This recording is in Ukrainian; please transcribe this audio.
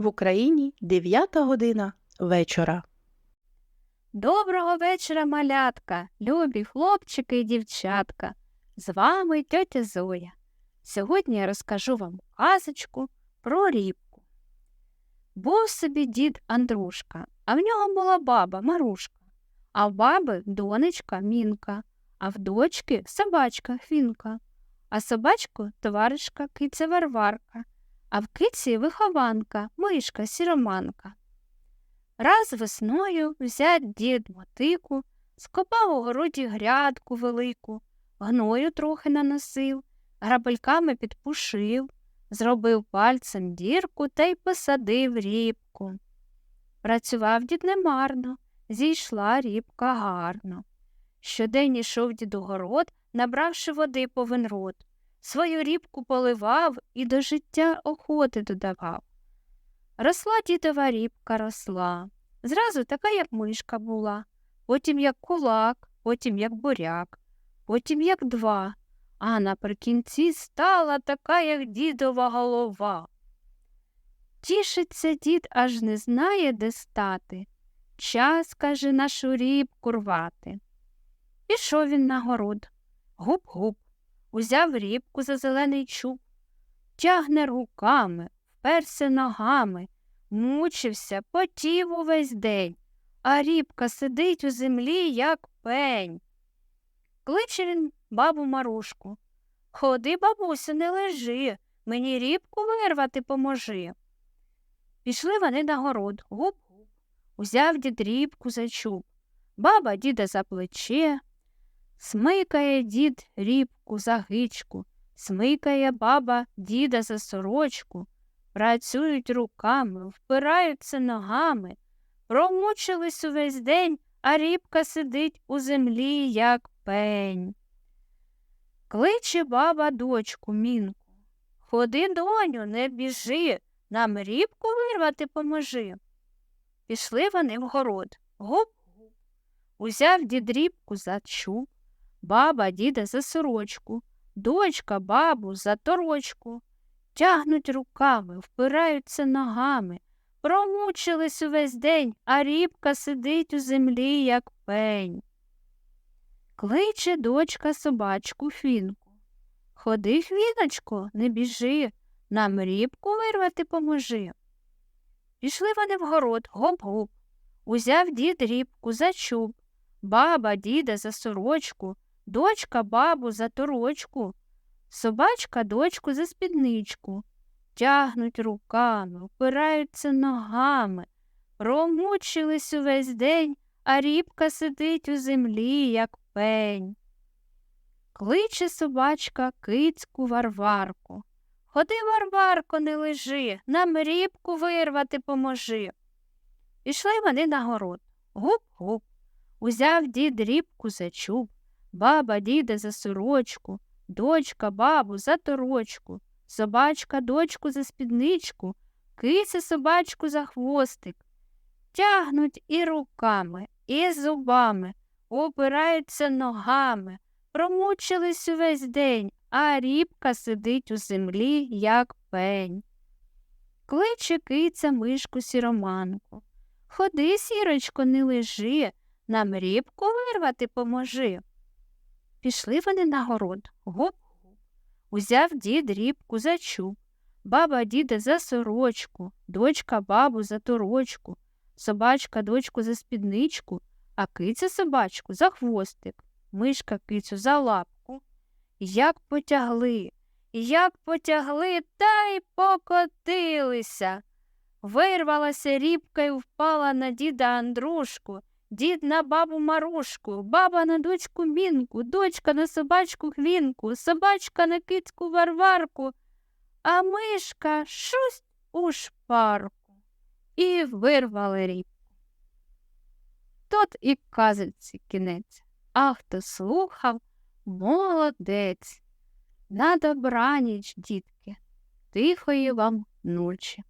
В Україні 9 година вечора. Доброго вечора, малятка, любі хлопчики і дівчатка. З вами тьотя Зоя. Сьогодні я розкажу вам казочку про рібку. Був собі дід Андрушка, а в нього була баба Марушка, а в баби донечка Мінка, а в дочки собачка Фінка, а собачку товаришка киця Варварка, а в киці вихованка, мишка сіроманка. Раз весною взять дід мотику, скопав у городі грядку велику, гною трохи наносив, грабельками підпушив, зробив пальцем дірку та й посадив рібку. Працював дід немарно, зійшла рібка гарно. Щодень ішов дід у город, набравши води повен рот. Свою рібку поливав і до життя охоти додавав. Росла дідова рібка росла. Зразу така, як мишка була, потім як кулак, потім як буряк, потім як два, а наприкінці стала така, як дідова голова. Тішиться дід, аж не знає, де стати. Час, каже, нашу рібку рвати. Пішов він на город. Гуп-гуп, узяв рібку за зелений чуб, тягне руками, вперся ногами, мучився, потів увесь день, а рібка сидить у землі, як пень. Кличе він бабу Марушку. Ходи, бабусю, не лежи, мені рібку вирвати поможи. Пішли вони на город, гуп-гуп. Узяв дід рібку за чуб, баба діда за плече, смикає дід рібку за гичку, смикає баба діда за сорочку, працюють руками, впираються ногами, промучились увесь день, а рібка сидить у землі, як пень. Кличе баба дочку мінку. Ходи, доню, не біжи, нам рібку вирвати поможи. Пішли вони в город. Гуп-гуп. Узяв дід рібку за чуб, баба діда за сорочку, дочка бабу за торочку. Тягнуть руками, впираються ногами, промучились увесь день, а рібка сидить у землі, як пень. Кличе дочка собачку фінку. Ходи, хвіночко, не біжи, нам рібку вирвати поможи. Пішли вони в город, гоп-гоп. Узяв дід рібку за чуб, баба діда за сорочку, дочка бабу за торочку, собачка дочку за спідничку. Тягнуть руками, впираються ногами, промучились увесь день, а рібка сидить у землі, як пень. Кличе собачка кицьку Варварку. Ходи, Варварко, не лежи, нам рібку вирвати поможи. Пішли вони на город. Гуп-гуп. Узяв дід рібку за чуб, баба діда за сорочку, дочка бабу за торочку, собачка дочку за спідничку, киця собачку за хвостик. Тягнуть і руками, і зубами, опираються ногами, промучились увесь день, а рібка сидить у землі, як пень. Кличе киця мишку сіроманку. Ходи, сірочко, не лежи, нам рібку вирвати поможи. Пішли вони на город. Гоп-гоп. Узяв дід рібку за чуб, баба діда за сорочку, дочка бабу за торочку, собачка дочку за спідничку, а киця собачку за хвостик, мишка кицю за лапку. Як потягли, як потягли, та й покотилися. Вирвалася рібка й впала на діда Андрушку, дід на бабу Марушку, баба на дочку мінку, дочка на собачку хвінку, собачка на кицьку варварку, а мишка шусть у шпарку і вирвали рібку. Тут і казиці кінець, а хто слухав, молодець. На добраніч, дітки, тихої вам ночі.